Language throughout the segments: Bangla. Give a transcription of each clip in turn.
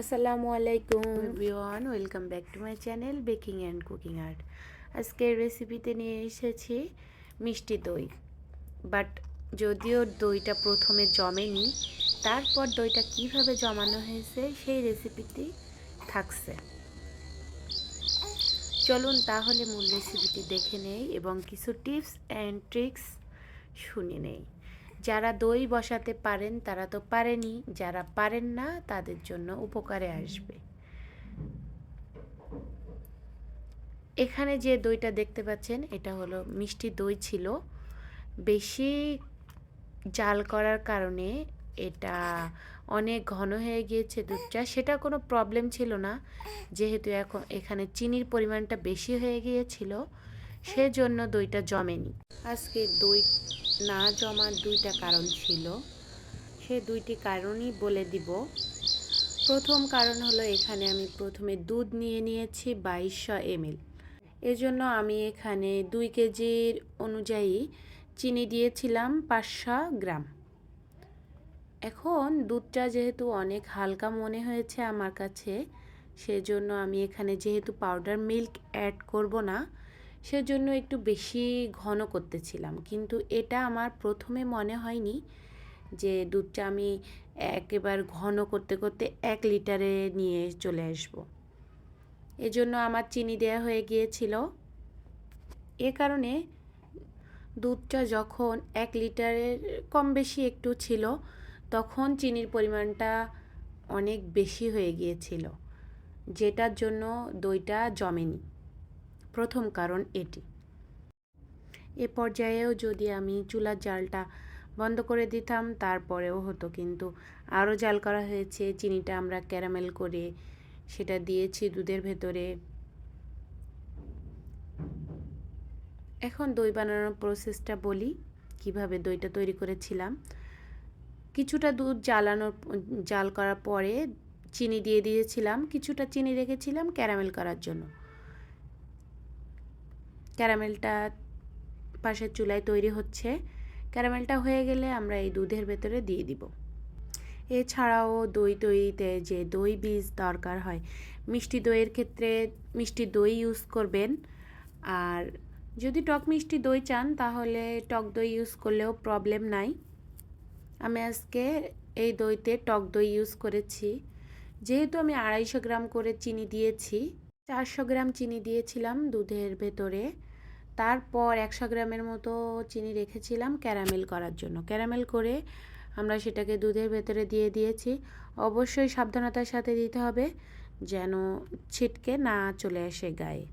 আসসালামু আলাইকুম everyone welcome back to my channel baking and cooking art আজকের রেসিপিতে নিয়ে এসেছি মিষ্টি দই। বাট যদিও দইটা প্রথমে জমেনি, তারপর দইটা কীভাবে জমানো হয়েছে সেই রেসিপিটি থাকছে। চলুন তাহলে মূল রেসিপিটি দেখে নেই এবং কিছু টিপস অ্যান্ড ট্রিক্স শুনে নেই। যারা দই বসাতে পারেন, তারা তো পারেনি। যারা পারেন না, তাদের জন্য উপকারে আসবে। এখানে যে দইটা দেখতে পাচ্ছেন, এটা হলো মিষ্টি দই ছিল। বেশি জাল করার কারণে এটা অনেক ঘন হয়ে গিয়েছে দুধটা। সেটা কোনো প্রবলেম ছিল না। যেহেতু এখন এখানে চিনির পরিমাণটা বেশি হয়ে গিয়েছিল। সেজন্য দইটা জমেনি। আজকে দই না জমার দুইটা কারণ ছিল। সে দুইটি কারণই বলে দিব। প্রথম কারণ হলো এখানে আমি প্রথমে দুধ নিয়ে নিয়েছি বাইশশো এমএল। এজন্য আমি এখানে দুই কেজির অনুযায়ী চিনি দিয়েছিলাম পাঁচশো গ্রাম। এখন দুধটা যেহেতু অনেক হালকা মনে হয়েছে আমার কাছে, সেজন্য আমি এখানে যেহেতু পাউডার মিল্ক অ্যাড করব না সেজন্য একটু বেশি ঘন করতেছিলাম। কিন্তু এটা আমার প্রথমে মনে হয়নি যে দুধটা আমি একেবার ঘন করতে করতে এক লিটারে নিয়ে চলে আসব। এজন্য আমার চিনি দেওয়া হয়ে গিয়েছিল। এ কারণে দুধটা যখন এক লিটারের কম বেশি একটু ছিল, তখন চিনির পরিমাণটা অনেক বেশি হয়ে গিয়েছিল, যেটার জন্য দইটা জমেনি। প্রথম কারণ এটি। এ পর্যায়েও যদি আমি চুলার জালটা বন্ধ করে দিতাম, তারপরেও হতো। কিন্তু আরও জাল করা হয়েছে, চিনিটা আমরা ক্যারামেল করে সেটা দিয়েছি দুধের ভেতরে। এখন দই বানানোর প্রসেসটা বলি, কীভাবে দইটা তৈরি করেছিলাম। কিছুটা দুধ জ্বালানোর, জাল করার পরে চিনি দিয়ে দিয়েছিলাম, কিছুটা চিনি রেখেছিলাম ক্যারামেল করার জন্য। ক্যারামেলটা পাশের চুলায় তৈরি হচ্ছে। ক্যারামেলটা হয়ে গেলে আমরা এই দুধের ভেতরে দিয়ে দিব। এছাড়াও দই তৈরিতে যে দই বীজ দরকার হয়, মিষ্টি দইয়ের ক্ষেত্রে মিষ্টি দই ইউজ করবেন। আর যদি টক মিষ্টি দই চান, তাহলে টক দই ইউজ করলেও প্রবলেম নাই। আমি আজকে এই দইতে টক দই ইউজ করেছি। যেহেতু আমি আড়াইশো গ্রাম করে চিনি দিয়েছি চারশো গ্রাম চিনি দিয়েছিলাম দুধের ভেতরে। তারপর একশো গ্রামের মতো চিনি রেখেছিলাম ক্যারামেল করার জন্য। ক্যারামেল করে আমরা সেটাকে দুধের ভেতরে দিয়ে দিয়েছি। অবশ্যই সাবধানতার সাথে দিতে হবে যেন ছিটকে না চলে আসে গায়ে।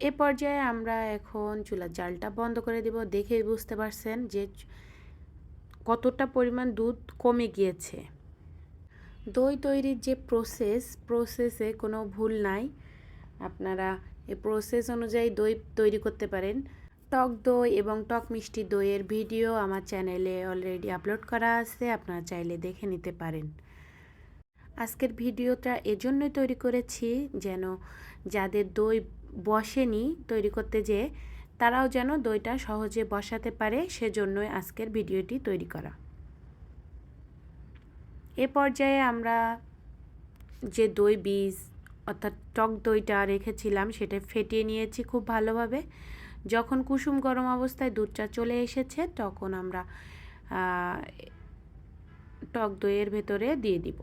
এ পর্যায়ে আমরা এখন চুলার জালটা বন্ধ করে দিব। দেখেই বুঝতে পারছেন যে কতটা পরিমাণ দুধ কমে গিয়েছে। দই তৈরির যে প্রসেস প্রসেসে কোনো ভুল নাই। আপনারা এই প্রসেস অনুযায়ী দই তৈরি করতে পারেন। টক দই এবং টক মিষ্টি দইয়ের ভিডিও আমার চ্যানেলে অলরেডি আপলোড করা আছে, আপনারা চাইলে দেখে নিতে পারেন। আজকের ভিডিওটা এজন্যই তৈরি করেছি যেন যাদের দই বসেনি তৈরি করতে যেয়ে, তারাও যেন দইটা সহজে বসাতে পারে, সেজন্যই আজকের ভিডিওটি তৈরি করা। এ পর্যায়ে আমরা যে দই বীজ, অর্থাৎ টক দইটা রেখেছিলাম, সেটা ফেটিয়ে নিয়েছি খুব ভালোভাবে। যখন কুসুম গরম অবস্থায় দুধটা চলে এসেছে, তখন আমরা টক দইয়ের ভেতরে দিয়ে দিব।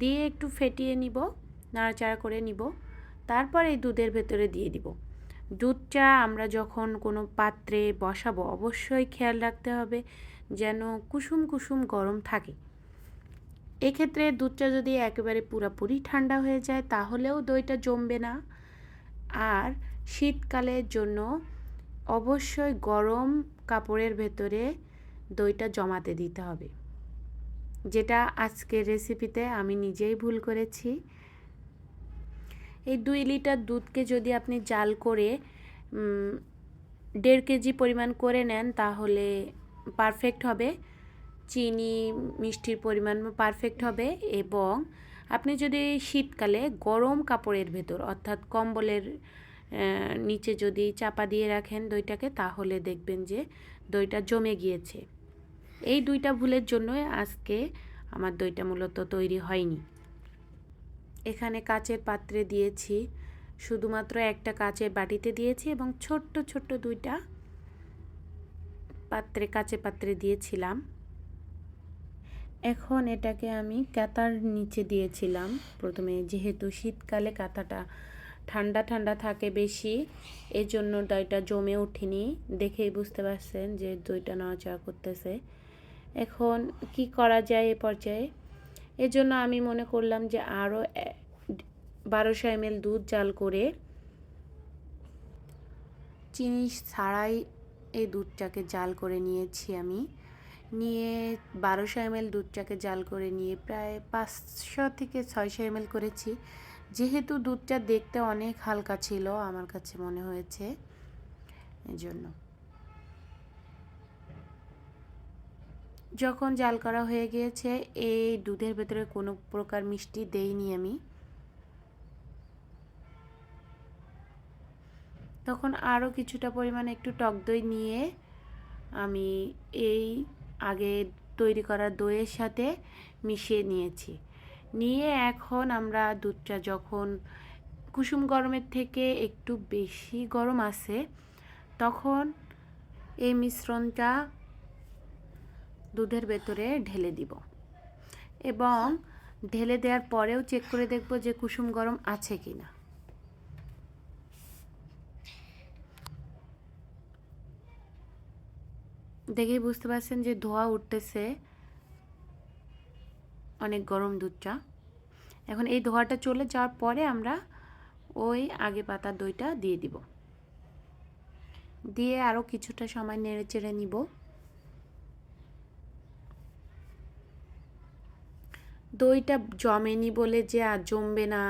দিয়ে একটু ফেটিয়ে নিব, নাড়াচাড়া করে নিব। তারপর এই দুধের ভেতরে দিয়ে দিব। দুধটা আমরা যখন কোনো পাত্রে বসাবো, অবশ্যই খেয়াল রাখতে হবে যেন কুসুম কুসুম গরম থাকে। এক্ষেত্রে দুধটা যদি একেবারে পুরোপুরি ঠান্ডা হয়ে যায়, তাহলেও দইটা জমবে না। আর শীতকালের জন্য অবশ্যই গরম কাপড়ের ভেতরে দইটা জমাতে দিতে হবে। যেটা আজকের রেসিপিতে আমি নিজেই ভুল করেছি। এই দুই লিটার দুধকে যদি আপনি জাল করে দেড় কেজি পরিমাণ করে নেন, তাহলে পারফেক্ট হবে। চিনি, মিষ্টির পরিমাণ পারফেক্ট হবে এবং আপনি যদি শীতকালে গরম কাপড়ের ভেতর, অর্থাৎ কম্বলের নিচে যদি চাপা দিয়ে রাখেন দইটাকে, তাহলে দেখবেন যে দইটা জমে গিয়েছে। এই দুইটা ভুলের জন্যই আজকে আমার দইটা মূলত তৈরি হয়নি। এখানে কাচের পাত্রে দিয়েছি, শুধুমাত্র একটা কাচের বাটিতে দিয়েছি এবং ছোট্ট ছোট্ট দুইটা পাত্রে কাচে পাত্রে দিয়েছিলাম। এখন এটাকে আমি কাতার নিচে দিয়েছিলাম। প্রথমে যেহেতু শীতকালে কাঁথাটা ঠান্ডা ঠান্ডা থাকে বেশি এই জন্য দইটা জমে ওঠেনি। দেখেই বুঝতে পারছেন যে দইটা নড়াচড়া করতেছে। এখন কি করা যায় এ পর্যায়ে? এজন্য আমি মনে করলাম যে আরও বারোশো এম দুধ জাল করে চিনি ছাড়াই এই দুধটাকে জাল করে নিয়েছি আমি। নিয়ে বারোশো এম দুধটাকে জাল করে নিয়ে প্রায় পাঁচশো থেকে ছয়শো এম করেছি। যেহেতু দুধটা দেখতে অনেক হালকা ছিল, আমার কাছে মনে হয়েছে এজন্য। যখন জাল করা হয়ে গিয়েছে, এই দুধের ভেতরে কোনো প্রকার মিষ্টি দেইনি আমি। তখন আরও কিছুটা পরিমাণে একটু টক দই নিয়ে আমি এই আগে তৈরি করা দইয়ের সাথে মিশিয়ে নিয়েছি। নিয়ে এখন আমরা দুধটা যখন কুসুম গরমের থেকে একটু বেশি গরম আসে তখন এই মিশ্রণটা দুধের ভেতরে ঢেলে দিব। এবং ঢেলে দেওয়ার পরেও চেক করে দেখব যে কুসুম গরম আছে কি না দেখেই বুঝতে পারছেন যে ধোয়া উঠতেছে। অনেক গরম দুধটা। এখন এই ধোয়াটা চলে যাওয়ার পরে আমরা ওই আগে পাতা দইটা দিয়ে দিব। দিয়ে আরও কিছুটা সময় নেড়ে চেড়ে নিব। দইটা জমেনি বলে যে আর জমবে না,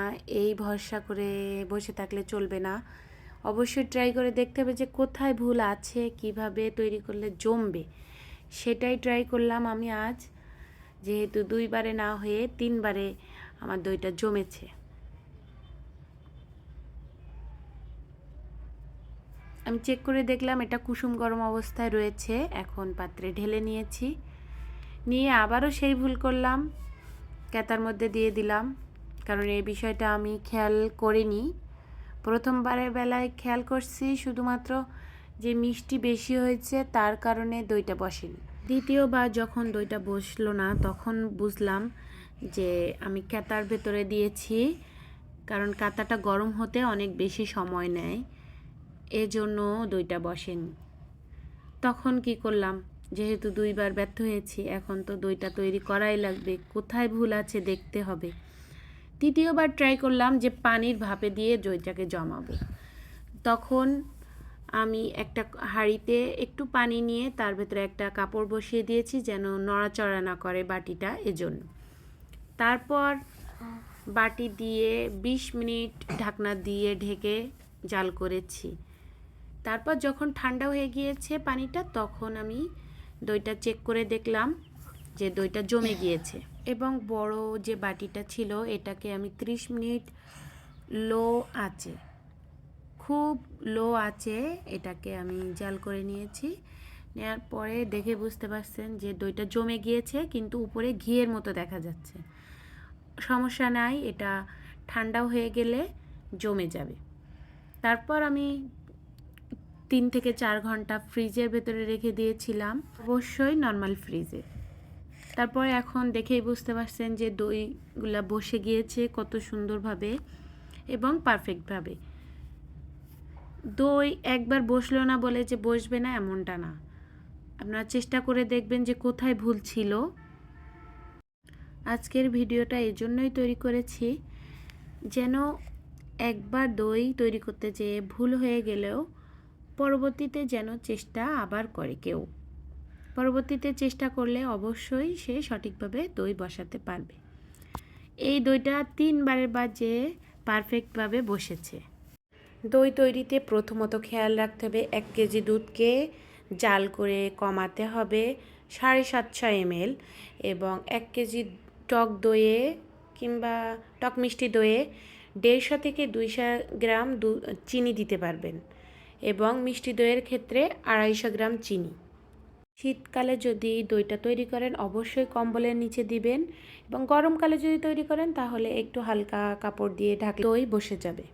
এই ভরসা করে বসে থাকলে চলবে না। অবশ্যই ট্রাই করে দেখতে হবে যে কোথায় ভুল আছে, কীভাবে তৈরি করলে জমবে। সেটাই ট্রাই করলাম আমি আজ। যেহেতু দুইবারে না হয়ে তিনবারে আমার দইটা জমেছে। আমি চেক করে দেখলাম এটা কুসুম গরম অবস্থায় রয়েছে, এখন পাত্রে ঢেলে নিয়েছি। নিয়ে আবারও সেই ভুল করলাম, ক্যাতার মধ্যে দিয়ে দিলাম। কারণ এই বিষয়টা আমি খেয়াল করিনি। প্রথমবারের বেলায় খেয়াল করছি শুধুমাত্র যে মিষ্টি বেশি হয়েছে, তার কারণে দইটা বসেনি। দ্বিতীয়বার যখন দইটা বসল না, তখন বুঝলাম যে আমি ক্যাতার ভেতরে দিয়েছি, কারণ কাতাটা গরম হতে অনেক বেশি সময় নেয়, এজন্য দইটা বসেনি। তখন কি করলাম, যেহেতু দুইবার ব্যর্থ হয়েছি, এখন তো দইটা তৈরি করাই লাগবে, কোথায় ভুল আছে দেখতে হবে। তৃতীয়বার ট্রাই করলাম যে পানির ভাপে দিয়ে দইটাকে জমাবো। তখন আমি একটা হাঁড়িতে একটু পানি নিয়ে তার ভেতরে একটা কাপড় বসিয়ে দিয়েছি যেন নড়াচড়া না করে বাটিটা এজন্য। তারপর বাটি দিয়ে ২০ মিনিট ঢাকনা দিয়ে ঢেকে জাল করেছি। তারপর যখন ঠান্ডা হয়ে গিয়েছে পানিটা, তখন আমি দইটা চেক করে দেখলাম যে দইটা জমে গিয়েছে। এবং বড় যে বাটিটা ছিল, এটাকে আমি 30 মিনিট লো আছে খুব লো আছে এটাকে আমি জাল করে নিয়েছি। নেওয়ার পরে দেখে বুঝতে পারছেন যে দইটা জমে গিয়েছে, কিন্তু উপরে ঘিয়ের মতো দেখা যাচ্ছে। সমস্যা নাই, এটা ঠান্ডাও হয়ে গেলে জমে যাবে। তারপর আমি তিন থেকে চার ঘণ্টা ফ্রিজের ভেতরে রেখে দিয়েছিলাম। অবশ্যই নর্মাল ফ্রিজে। তারপর এখন দেখেই বুঝতে পারছেন যে দইগুলা বসে গিয়েছে কত সুন্দরভাবে এবং পারফেক্টভাবে দই একবার বসল না বলে যে বসবে না এমনটা না। আপনারা চেষ্টা করে দেখবেন যে কোথায় ভুল ছিল। আজকের ভিডিওটা এই জন্যই তৈরি করেছি যেন একবার দই তৈরি করতে যেয়ে ভুল হয়ে গেলেও পরবর্তীতে যেন চেষ্টা আবার করে কেউ। পরবর্তীতে চেষ্টা করলে অবশ্যই সে সঠিকভাবে দই বসাতে পারবে। এই দইটা তিনবারের যে পারফেক্টভাবে বসেছে। দই তৈরিতে প্রথমত খেয়াল রাখতে হবে, এক কেজি দুধকে জাল করে কমাতে হবে সাড়ে সাতশো এমএল এবং এক কেজি টক দইয়ে কিংবা টক মিষ্টি দইয়ে দেড়শো থেকে দুইশো গ্রাম চিনি দিতে পারবেন এবং মিষ্টি দইয়ের ক্ষেত্রে আড়াইশো গ্রাম চিনি। শীতকালে যদি দইটা তৈরি করেন, অবশ্যই কম্বলের নিচে দিবেন এবং গরমকালে যদি তৈরি করেন, তাহলে একটু হালকা কাপড় দিয়ে ঢাক দই বসে যাবে।